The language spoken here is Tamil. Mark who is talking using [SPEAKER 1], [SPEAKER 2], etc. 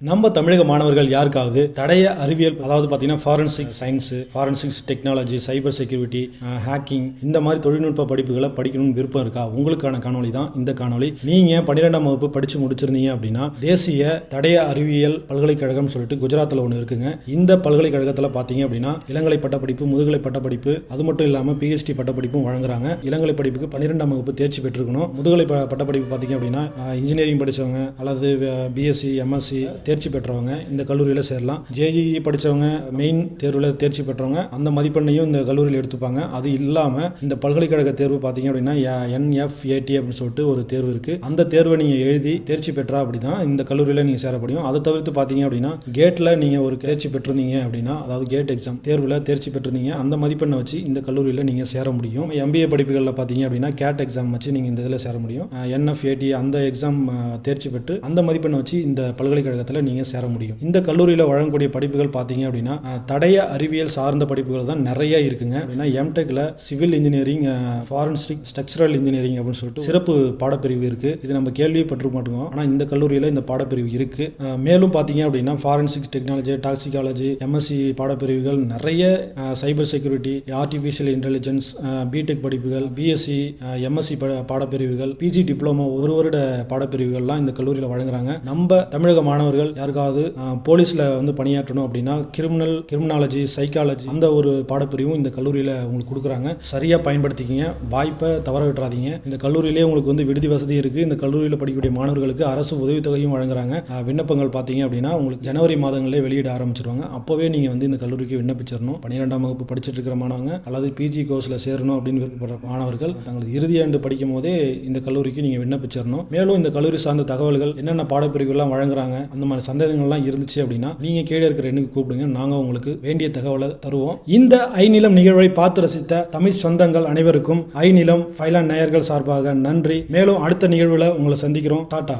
[SPEAKER 1] நம்ம தமிழக மாணவர்கள் யாருக்காவது தடைய அறிவியல் அதாவது பார்த்தீங்கன்னா forensic science forensics technology cyber security hacking இந்த மாதிரி தொழில்நுட்ப படிப்புகளை படிக்கணும்னு விருப்பம் இருக்கா? உங்களுக்கான காணொளி தான் இந்த காணொளி. நீங்க பன்னிரெண்டாம் வகுப்பு படிச்சு முடிச்சிருந்தீங்க அப்படின்னா தேசிய தடைய அறிவியல் பல்கலைக்கழகம் சொல்லிட்டு குஜராத்தில் ஒன்று இருக்குங்க. இந்த பல்கலைக்கழகத்தில் பார்த்தீங்க அப்படின்னா இளங்கலை பட்டப்படிப்பு முதுகலை பட்டப்படிப்பு அது மட்டும் இல்லாமல் பிஹெச்டி பட்டப்படிப்பும் வழங்குறாங்க. இளங்கலை படிப்புக்கு பன்னிரெண்டாம் வகுப்பு தேர்ச்சி பெற்றிருக்கணும். முதுகலை ப- பட்டப்படிப்பு பார்த்தீங்க அப்படின்னா இன்ஜினியரிங் படிச்சவங்க அல்லது பிஎஸ்சி எம்எஸ்சி தேர்ச்சி பெற்றவங்க இந்த கல்லூரியில் சேரலாம். ஜேஇஇ படிச்சவங்க மெயின் தேர்வில் தேர்ச்சி பெற்றவங்க அந்த மதிப்பெண்ணையும் இந்த கல்லூரியில் எடுத்துப்பாங்க. அது இல்லாமல் இந்த பல்கலைக்கழக தேர்வு பார்த்தீங்க அப்படின்னா என்எஃப்ஏடி அப்படின்னு சொல்லிட்டு ஒரு தேர்வு இருக்குது அந்த தேர்வை நீங்கள் எழுதி தேர்ச்சி பெற்றா அப்படின்னா இந்த கல்லூரியில் நீங்கள் சேர முடியும். அதை தவிர்த்து பார்த்தீங்க அப்படின்னா கேட்டில் நீங்கள் ஒரு தேர்ச்சி பெற்றிருந்தீங்க அப்படின்னா அதாவது கேட் எக்ஸாம் தேர்வில் தேர்ச்சி பெற்றிருந்தீங்க அந்த மதிப்பெண்ணை வச்சு இந்த கல்லூரியில் நீங்கள் சேர முடியும். எம்பிஏ படிப்புகளில் பார்த்தீங்க அப்படின்னா கேட் எக்ஸாம் வச்சு நீங்கள் இந்த இதில் சேர முடியும். என்எஃப்ஏடி அந்த எக்ஸாம் தேர்ச்சி பெற்று அந்த மதிப்பெண்ணை வச்சு இந்த பல்கலைக்கழகத்தில் நீங்கள் சேர முடியும். இந்த கல்லூரியில் வழங்கக்கூடிய படிப்புகள் பார்த்தீங்க அப்படின்னா தடைய அறிவியல் சார்ந்த படிப்புகள் தான் நிறைய இருக்குங்க. அப்படின்னா எம்டெக்கில் civil engineering forensic structural engineering அப்படின்னு சொல்லிட்டு சிறப்பு பாடப்பிரிவு இருக்குது இது நம்ம கேள்விப்பட்டிருக்க மாட்டோம். ஆனால் இந்த கல்லூரியில் இந்த பாடப்பிரிவு இருக்குது மேலும் பார்த்தீங்க அப்படின்னா ஃபாரன்சிக் டெக்னாலஜி டாக்ஸிகாலஜி எம்எஸ்சி பாடப்பிரிவுகள் நிறைய cyber security artificial intelligence BTech படிப்புகள் பிஎஸ்சி எம்எஸ்சி பாடப்பிரிவுகள் பிஜி டிப்ளமோ ஒரு வருட பாடப்பிரிவுகள்லாம் இந்த கல்லூரியில் வழங்குறாங்க. நம்ம தமிழக மாணவர்கள் யாருக்காவது போலீஸில் வந்து பணியாற்றணும் அப்படின்னா கிரிமினல் கிரிமினாலஜி சைக்காலஜி அந்த ஒரு பாடப்பிரிவும் இந்த கல்லூரியில் உங்களுக்கு கொடுக்குறாங்க. சரியாக பயன்படுத்திக்கிங்க. வாய்ப்பை தவற விட்டுறாதீங்க. இந்த கல்லூரியிலே உங்களுக்கு வந்து விடுதி வசதி இருக்குது இந்த கல்லூரியில் படிக்கக்கூடிய மாணவர்களுக்கு அரசு உதவித்தொகையும் வழங்குறாங்க. விண்ணப்பங்கள் பார்த்தீங்க அப்படின்னா உங்களுக்கு ஜனவரி மாதங்களிலே வெளியிட ஆரம்பிச்சிருவாங்க. அப்போவே நீங்கள் வந்து இந்த கல்லூரிக்கு விண்ணப்பிச்சிடணும் பன்னிரெண்டாம் வகுப்பு படிச்சுட்டு இருக்கிற மாணவங்க அல்லது பிஜி கோர்ஸில் சேரணும் அப்படின்னு விருப்பப்படுற மாணவர்கள் தங்களது இறுதி ஆண்டு படிக்கும் போதே இந்த கல்லூரிக்கு நீங்கள் விண்ணப்பிச்சிடணும் மேலும் இந்த கல்லூரி சார்ந்த தகவல்கள் என்னென்ன பாடப்பிரிவுகள்லாம் வழங்குறாங்க அந்த மாதிரி சந்தேகங்கள்லாம் இருந்துச்சு அப்படின்னா நீங்கள் கீழே இருக்கிற எண்ணுக்கு கூப்பிடுங்க. நாங்கள் உங்களுக்கு வேண்டிய தகவலை தருவோம். இந்த ஐநிலம் நிகழ்வை பார்த்து ரசித்த தமிழ் சொந்தங்கள் அனைவருக்கும் ஐநிலம் ஃபைலான் நேயர்கள் சார்பாக நன்றி. மேலும் அடுத்த நிகழ்வில் உங்களை சந்திக்கிறோம். டாடா.